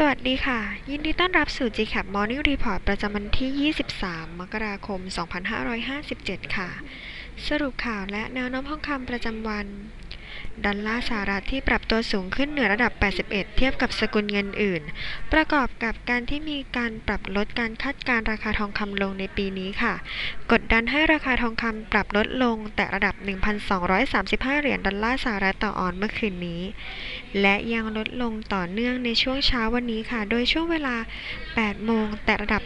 สวัสดีค่ะ ยินดีต้อนรับสู่ GCAP Morning Report ประจำวันที่ 23 มกราคม 2557 ค่ะ สรุปข่าวและแนวโน้มทองคำประจำวัน ดอลลาร์สหรัฐที่ปรับตัวสูงขึ้นเหนือระดับ 81 เทียบกับสกุลเงินอื่น ประกอบกับการที่มีการปรับลดการคาดการราคาทองคำลงในปีนี้ค่ะ กดดันให้ราคาทองคำปรับลดลงแต่ระดับ 1,235 เหรียญดอลลาร์สหรัฐต่อออนซ์เมื่อคืนนี้ และยังลดลงต่อเนื่องในช่วงเช้าวันนี้ค่ะ โดยช่วงเวลา 8 โมงแต่ระดับ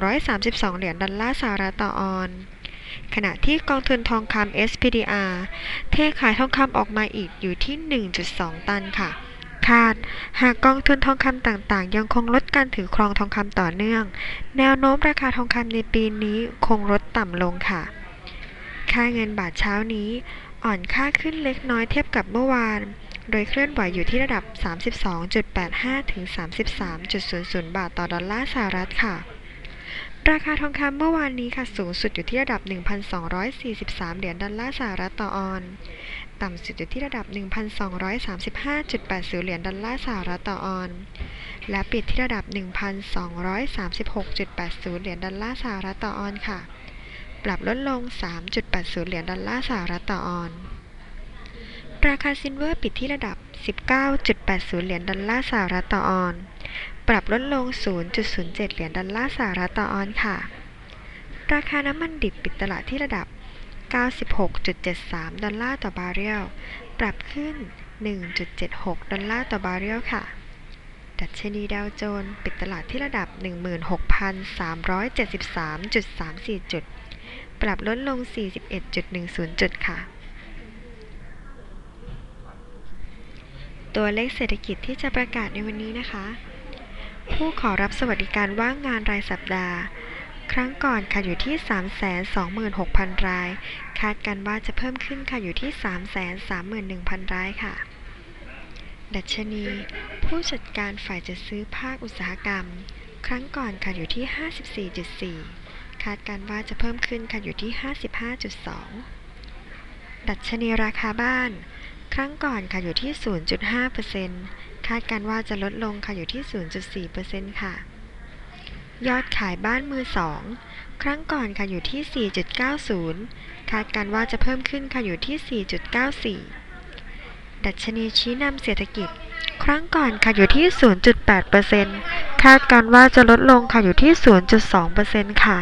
1,232 เหรียญดอลลาร์สหรัฐต่อออนซ์ ขณะที่กองทุนทองคำ SPDR เทขายทองคำออกมาอีกอยู่ที่ 1.2 ตันค่ะ คาด หากกองทุนทองคำต่างๆ ยังคงลดการถือครองทองคำต่อเนื่อง แนวโน้มราคาทองคำในปีนี้คงลดต่ำลงค่ะ ค่าเงินบาทเช้านี้ อ่อนค่าขึ้นเล็กน้อยเทียบกับเมื่อวาน โดยเคลื่อนไหวอยู่ที่ระดับ 32.85 ถึง 33.00 บาทต่อดอลลาร์สหรัฐค่ะ ราคาทองคำเมื่อวานนี้ค่ะสูงสุดอยู่ที่ระดับ 1,243 เหรียญดอลลาร์สหรัฐต่อออน ต่ำสุดอยู่ที่ระดับ 1,235.80 เหรียญดอลลาร์สหรัฐต่อออน และปิดที่ระดับ 1,236.80 เหรียญดอลลาร์สหรัฐต่อออนค่ะ ปรับลดลง 3.80 เหรียญดอลลาร์สหรัฐต่อออน ราคาซิลเวอร์ปิดที่ระดับ 19.80 เหรียญดอลลาร์สหรัฐต่อออน ปรับลดลง 0.07 เหรียญดอลลาร์สหรัฐต่อออนซ์ค่ะ ราคาน้ำมันดิบปิดตลาดที่ระดับ 96.73 ดอลลาร์ต่อบาร์เรล ปรับขึ้น 1.76 ดอลลาร์ต่อบาร์เรลค่ะ ดัชนีดาวโจนส์ปิดตลาดที่ระดับ 16,373.34 จุด ปรับลดลง 41.10 จุดค่ะตัวเลขเศรษฐกิจที่จะประกาศในวันนี้นะคะ ผู้ขอรับสวัสดิการว่างงานรายสัปดาห์ ครั้งก่อนค่ะอยู่ที่ 326,000 ราย คาดกันว่าจะเพิ่มขึ้นค่ะอยู่ที่ 331,000 รายค่ะ ดัชนี ผู้จัดการฝ่ายจัดซื้อภาคอุตสาหกรรม ครั้งก่อนค่ะอยู่ที่ 54.4 คาดการว่าจะเพิ่มขึ้นค่ะอยู่ที่ 55.2 ดัชนีราคาบ้าน ครั้งก่อนค่ะอยู่ที่ 0.5% คาดการว่าจะลดลงค่ะอยู่ที่ 0.4%ค่ะ ยอดขายบ้านมือสองครั้งก่อนค่ะอยู่ที่ 4.90 คาดการว่าจะเพิ่มขึ้นค่ะอยู่ที่ 4.94 ดัชนีชี้นำเศรษฐกิจ ครั้งก่อนค่ะอยู่ที่ 0.8%คาดการว่าจะลดลงค่ะอยู่ที่ 0.2%ค่ะ